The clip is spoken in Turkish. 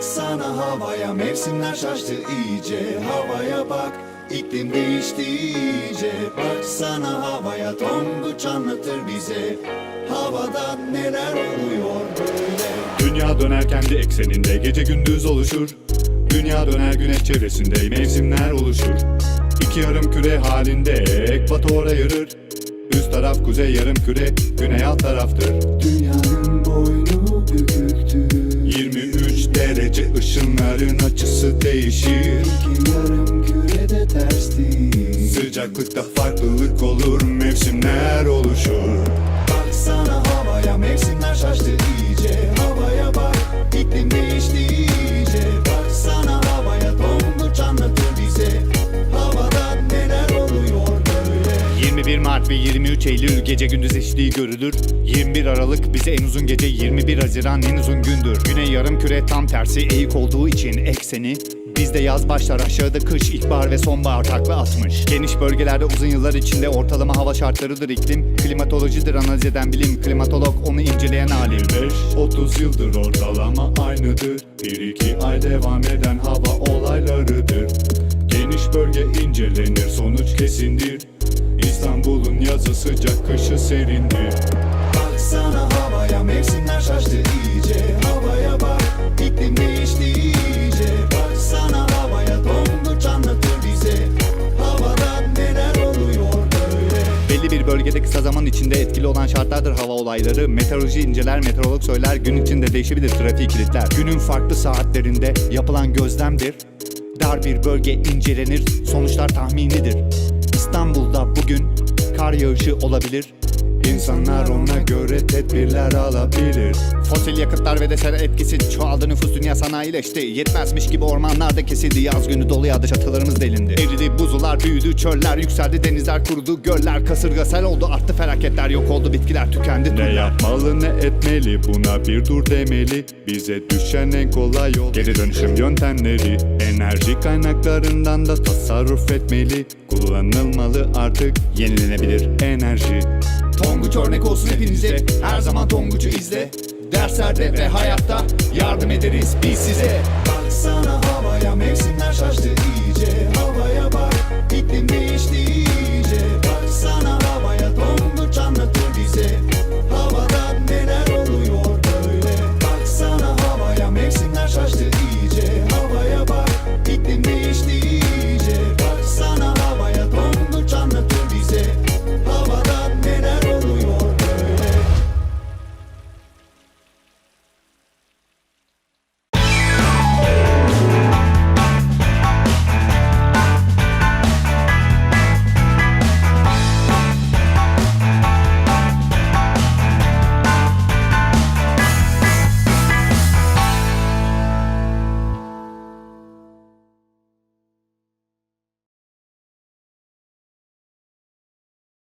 Baksana havaya mevsimler şaştı iyice. Havaya bak iklim değişti iyice. Baksana havaya tonguç anlatır bize. Havada neler oluyor böyle? Dünya döner kendi ekseninde gece gündüz oluşur. Dünya döner güneş çevresinde mevsimler oluşur. İki yarım küre halinde ekvator ayırır. Üst taraf kuzey yarım küre güney alt taraftır. Dünyanın boynu büküktür. 23 derece ışınların açısı değişir. İki yarım kürede ters değil. Sıcaklıkta farklılık olur mevsimler oluşur. Baksana havaya mevsimler şaştı iyice 1 Mart ve 23 Eylül gece gündüz eşliği görülür 21 Aralık bize en uzun gece 21 Haziran en uzun gündür Güney yarım küre tam tersi eğik olduğu için ekseni Bizde yaz başlar aşağıda kış, ilkbahar ve sonbahar takla atmış. Geniş bölgelerde uzun yıllar içinde ortalama hava şartlarıdır iklim. Klimatolojidir analiz eden bilim, klimatolog onu inceleyen alim. 25-30 yıldır ortalama aynıdır. 1-2 ay devam eden hava olaylarıdır. Geniş bölge incelenir, sonuç kesindir. İstanbul'un yazı sıcak kışı serindir. Baksana havaya mevsimler şaştı iyice Havaya bak iklim değişti iyice Baksana havaya tonguç anlatır bize Havada neler oluyor böyle Belli bir bölgede kısa zaman içinde etkili olan şartlardır hava olayları. Meteoroloji inceler, meteorolog söyler, gün içinde değişebilir trafiği kilitler. Günün farklı saatlerinde yapılan gözlemdir. Dar bir bölge incelenir, sonuçlar tahminidir. İstanbul'da bugün kar yağışı olabilir. İnsanlar ona göre tedbirler alabilir. Fosil yakıtlar ve deser etkisi çoğaldı nüfus dünya sanayileşti. Yetmezmiş gibi ormanlar da kesildi. Yaz günü dolu yağdı çatılarımız delindi. Eridi buzullar büyüdü çöller yükseldi denizler kurudu göller kasırga sel oldu arttı felaketler yok oldu bitkiler tükendi Ne yapmalı ne etmeli buna bir dur demeli. Bize düşen en kolay yol geri dönüşüm yöntemleri. Enerji kaynaklarından da tasarruf etmeli. Kullanılmalı artık yenilenebilir enerji. Tonguç örnek olsun hepinize. Her zaman Tonguç'u izle. Derslerde ve hayatta yardım ederiz biz size. Baksana havaya mevsimler şaştı